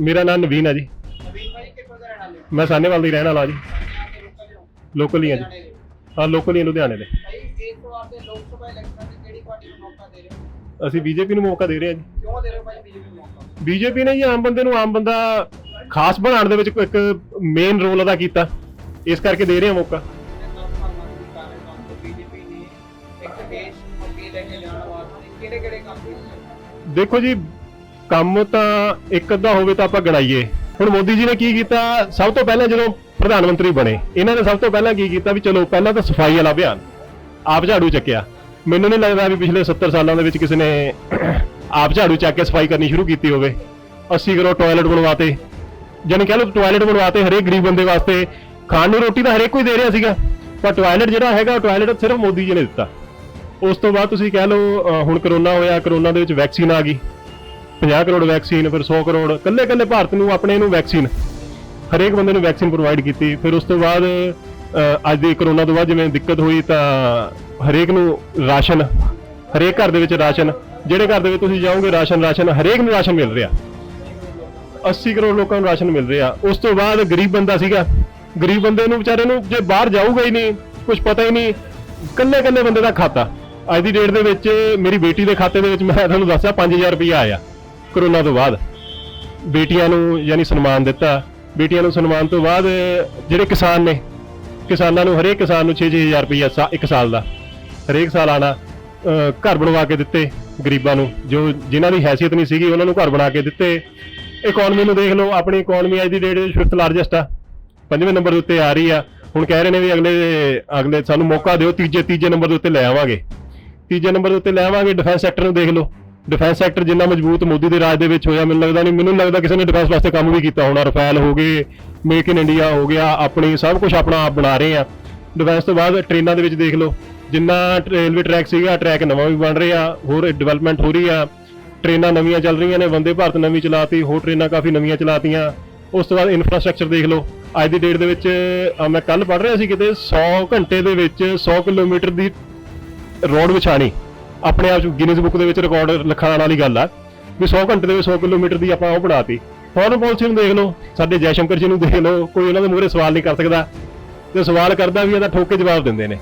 ਮੇਰਾ ਨਾਮ ਨਵੀਨ ਹੈ ਜੀ। ਨਵੀਨ ਭਾਈ ਕਿੱਥੋਂ ਦਾ ਰਹਿਣ ਵਾਲੇ ਹੋ? ਮੈਂ ਸਾਨੇਵਾਲ ਦੀ ਰਹਿਣ ਵਾਲਾ ਜੀ। ਲੋਕਲ ਹੋ ਹਾਂ ਜੀ। ਹਾਂ ਲੋਕਲ ਹੀ ਲੁਧਿਆਣੇ ਦੇ। ਭਾਈ ਇਸ ਵਾਰ ਦੇ ਲੋਕ ਸਭਾ ਇਲੈਕਸ਼ਨ ਦੇ ਕਿਹੜੀ ਪਾਰਟੀ ਨੂੰ ਮੌਕਾ ਦੇ ਰਹੇ ਹੋ? ਅਸੀਂ ਬੀਜੇਪੀ ਨੂੰ ਮੌਕਾ ਦੇ ਰਹੇ ਹਾਂ ਜੀ। ਕਿਉਂ ਦੇ ਰਹੇ ਹੋ ਭਾਈ ਬੀਜੇਪੀ ਨੂੰ ਮੌਕਾ? ਬੀਜੇਪੀ ਨੇ ਜੀ ਆਮ ਬੰਦੇ ਨੂੰ ਆਮ ਬੰਦਾ ਖਾਸ ਬਣਾਉਣ ਦੇ ਵਿੱਚ ਇੱਕ ਮੇਨ ਰੋਲ ਅਦਾ ਕੀਤਾ। ਇਸ ਕਰਕੇ ਦੇ ਰਹੇ ਹਾਂ ਮੌਕਾ। ਦੇਖੋ ਜੀ ਕੰਮ ਤਾਂ ਇੱਕ ਅੱਧਾ ਹੋਵੇ ਤਾਂ ਆਪਾਂ ਗਣਾਈਏ ਹੁਣ ਮੋਦੀ ਜੀ ਨੇ ਕੀ ਕੀਤਾ? ਸਭ ਤੋਂ ਪਹਿਲਾਂ ਜਦੋਂ ਪ੍ਰਧਾਨ ਮੰਤਰੀ ਬਣੇ, ਇਹਨਾਂ ਨੇ ਸਭ ਤੋਂ ਪਹਿਲਾਂ ਕੀ ਕੀਤਾ ਵੀ ਚਲੋ ਪਹਿਲਾਂ ਤਾਂ ਸਫ਼ਾਈ ਵਾਲਾ ਅਭਿਆਨ, ਆਪ ਝਾੜੂ ਚੱਕਿਆ। ਮੈਨੂੰ ਨਹੀਂ ਲੱਗਦਾ ਵੀ ਪਿਛਲੇ 70 ਸਾਲਾਂ ਦੇ ਵਿੱਚ ਕਿਸੇ ਨੇ ਆਪ ਝਾੜੂ ਚੱਕ ਕੇ ਸਫ਼ਾਈ ਕਰਨੀ ਸ਼ੁਰੂ ਕੀਤੀ ਹੋਵੇ। 80 ਕਰੋੜ ਟਾਇਲਟ ਬਣਵਾਤੇ। ਜਾਣੀ ਕਹਿ ਲਓ ਟਾਇਲਟ ਬਣਵਾਤੇ ਹਰੇਕ ਗਰੀਬ ਬੰਦੇ ਵਾਸਤੇ। ਖਾਣ ਨੂੰ ਰੋਟੀ ਤਾਂ ਹਰੇਕ ਕੋਈ ਦੇ ਰਿਹਾ ਸੀਗਾ, ਪਰ ਟਾਇਲਟ ਜਿਹੜਾ ਹੈਗਾ ਟਾਇਲਟ ਸਿਰਫ ਮੋਦੀ ਜੀ ਨੇ ਦਿੱਤਾ। ਉਸ ਤੋਂ ਬਾਅਦ ਤੁਸੀਂ ਕਹਿ ਲਓ ਹੁਣ ਕਰੋਨਾ ਹੋਇਆ, ਕਰੋਨਾ ਦੇ ਵਿੱਚ ਵੈਕਸੀਨ ਆ ਗਈ। 50 ਕਰੋੜ ਵੈਕਸੀਨ, ਫਿਰ 100 ਕਰੋੜ। ਕੱਲੇ ਕੱਲੇ ਭਾਰਤ ਨੂੰ ਆਪਣੇ ਨੂੰ ਵੈਕਸੀਨ, ਹਰੇਕ ਬੰਦੇ ਨੂੰ ਵੈਕਸੀਨ ਪ੍ਰੋਵਾਈਡ ਕੀਤੀ। ਫਿਰ ਉਸ ਤੋਂ ਬਾਅਦ ਅੱਜ ਦੀ ਕਰੋਨਾ ਤੋਂ ਬਾਅਦ ਜਿਵੇਂ ਦਿੱਕਤ ਹੋਈ ਤਾਂ ਹਰੇਕ ਨੂੰ ਰਾਸ਼ਨ, ਹਰੇਕ ਘਰ ਦੇ ਵਿੱਚ ਰਾਸ਼ਨ। ਜਿਹੜੇ ਘਰ ਦੇ ਵਿੱਚ ਤੁਸੀਂ ਜਾਓਗੇ, ਰਾਸ਼ਨ ਰਾਸ਼ਨ, ਹਰੇਕ ਨੂੰ ਰਾਸ਼ਨ ਮਿਲ ਰਿਹਾ। 80 ਕਰੋੜ ਲੋਕਾਂ ਨੂੰ ਰਾਸ਼ਨ ਮਿਲ ਰਿਹਾ। ਉਸ ਤੋਂ ਬਾਅਦ ਗਰੀਬ ਬੰਦਾ ਸੀਗਾ। ਗਰੀਬ ਬੰਦੇ ਨੂੰ ਵਿਚਾਰੇ ਨੂੰ ਜੇ ਬਾਹਰ ਜਾਊਗਾ ਹੀ ਨਹੀਂ ਕੁਝ ਪਤਾ ਹੀ ਨਹੀਂ। ਕੱਲੇ ਕੱਲੇ ਬੰਦੇ ਦਾ ਖਾਤਾ। ਅੱਜ ਦੀ ਡੇਟ ਦੇ ਵਿੱਚ ਮੇਰੀ ਬੇਟੀ ਦੇ ਖਾਤੇ ਦੇ ਵਿੱਚ ਮੈਂ ਤੁਹਾਨੂੰ ਦੱਸਿਆ 5000 ਰੁਪਇਆ ਆਇਆ। ਕਰੋਨਾ ਤੋਂ ਬਾਅਦ ਬੇਟੀਆਂ ਨੂੰ ਯਾਨੀ ਸਨਮਾਨ ਦਿੱਤਾ। ਬੇਟੀਆਂ ਨੂੰ ਸਨਮਾਨ ਤੋਂ ਬਾਅਦ ਜਿਹੜੇ ਕਿਸਾਨ ਨੇ, ਕਿਸਾਨਾਂ ਨੂੰ ਹਰੇਕ ਕਿਸਾਨ ਨੂੰ 6-6000 ਰੁਪਇਆ ਸਾ- ਇੱਕ ਸਾਲ ਦਾ। ਹਰੇਕ ਸਾਲ ਆਣਾ ਘਰ ਬਣਵਾ ਕੇ ਦਿੱਤੇ ਗਰੀਬਾਂ ਨੂੰ। ਜੋ, ਜਿਨ੍ਹਾਂ ਦੀ ਹੈਸੀਅਤ ਨਹੀਂ ਸੀਗੀ, ਉਹਨਾਂ ਨੂੰ ਘਰ ਬਣਾ ਕੇ ਦਿੱਤੇ। ਇਕਨੋਮੀ ਨੂੰ ਦੇਖ ਲਓ, ਆਪਣੀ ਇਕਨੋਮੀ ਅੱਜ ਦੀ ਡੇਟ ਵਿੱਚ ਫਿਫਥ ਲਾਰਜੈਸਟ ਆ। ਪੰਜਵੇਂ ਨੰਬਰ ਦੇ ਉੱਤੇ ਆ ਰਹੀ ਆ। ਹੁਣ ਕਹਿ ਰਹੇ ਨੇ ਵੀ ਅਗਲੇ ਅਗਲੇ ਸਾਨੂੰ ਮੌਕਾ ਦਿਓ, ਤੀਜੇ ਤੀਜੇ ਨੰਬਰ ਦੇ ਉੱਤੇ ਲੈ ਆਵਾਂਗੇ। ਤੀਜੇ ਨੰਬਰ ਦੇ ਉੱਤੇ ਲੈ ਆਵਾਂਗੇ ਡਿਫੈਂਸ ਸੈਕਟਰ ਨੂੰ ਦੇਖ ਲਓ। ਡਿਫੈਂਸ ਸੈਕਟਰ ਜਿੰਨਾ ਮਜ਼ਬੂਤ ਮੋਦੀ ਦੇ ਰਾਜ ਦੇ ਵਿੱਚ ਹੋਇਆ, ਮੈਨੂੰ ਲੱਗਦਾ ਨਹੀਂ, ਮੈਨੂੰ ਲੱਗਦਾ ਕਿਸੇ ਨੇ ਡਿਫੈਂਸ ਵਾਸਤੇ ਕੰਮ ਵੀ ਕੀਤਾ ਹੋਣਾ। ਰਫੈਲ ਹੋ ਗਏ ਮੇਕ ਇਨ ਇੰਡੀਆ ਹੋ ਗਿਆ, ਆਪਣੀ ਸਭ ਕੁਝ ਆਪਣਾ ਆਪ ਬਣਾ ਰਹੇ ਆ। ਡਿਫੈਂਸ ਤੋਂ ਬਾਅਦ ਟ੍ਰੇਨਾਂ ਦੇ ਵਿੱਚ ਦੇਖ ਲਓ, ਜਿੰਨਾ ਰੇਲਵੇ ਟਰੈਕ ਸੀਗਾ ਟਰੈਕ ਨਵਾਂ ਵੀ ਬਣ ਰਿਹਾ, ਹੋਰ ਡਿਵੈਲਪਮੈਂਟ ਹੋ ਰਹੀ ਆ। ਟ੍ਰੇਨਾਂ ਨਵੀਆਂ ਚੱਲ ਰਹੀਆਂ ਨੇ ਵੰਦੇ ਭਾਰਤ ਨਵੀਂ ਚਲਾਤੀ, ਹੋਰ ਟ੍ਰੇਨਾਂ ਕਾਫੀ ਨਵੀਆਂ ਚਲਾਤੀਆਂ। ਉਸ ਤੋਂ ਬਾਅਦ ਇਨਫਰਾਸਟ੍ਰਕਚਰ ਦੇਖ ਲਓ, ਅੱਜ ਦੀ ਡੇਟ ਦੇ ਵਿੱਚ ਮੈਂ ਕੱਲ ਪੜ੍ਹ ਰਿਹਾ ਸੀ ਕਿਤੇ 100 ਘੰਟੇ ਦੇ ਵਿੱਚ 100 ਕਿਲੋਮੀਟਰ ਦੀ ਰੋਡ ਵਿਛਾਣੀ। ਆਪਣੇ ਆਪ ਗਿਨੀਜ਼ ਬੁੱਕ ਦੇ ਵਿੱਚ ਰਿਕਾਰਡ ਲਿਖਾਉਣ ਵਾਲੀ ਗੱਲ ਆ, ਵੀ 100 ਘੰਟੇ ਦੇ ਵਿੱਚ 100 ਕਿਲੋਮੀਟਰ ਦੀ ਆਪਾਂ ਉਹ ਬਣਾਤੀ। ਫੋਰਨ ਪਾਲਿਸੀ ਨੂੰ ਦੇਖ ਲਓ, ਸਾਡੇ ਜੈਸ਼ੰਕਰ ਜੀ ਨੂੰ ਦੇਖ ਲਓ, ਕੋਈ ਉਹਨਾਂ ਦੇ ਮੂਹਰੇ ਸਵਾਲ ਨਹੀਂ ਕਰ ਸਕਦਾ। ਤੇ ਸਵਾਲ ਕਰਦਾ ਵੀ ਇਹਦਾ ਠੋਕ ਕੇ ਜਵਾਬ ਦਿੰਦੇ ਨੇ।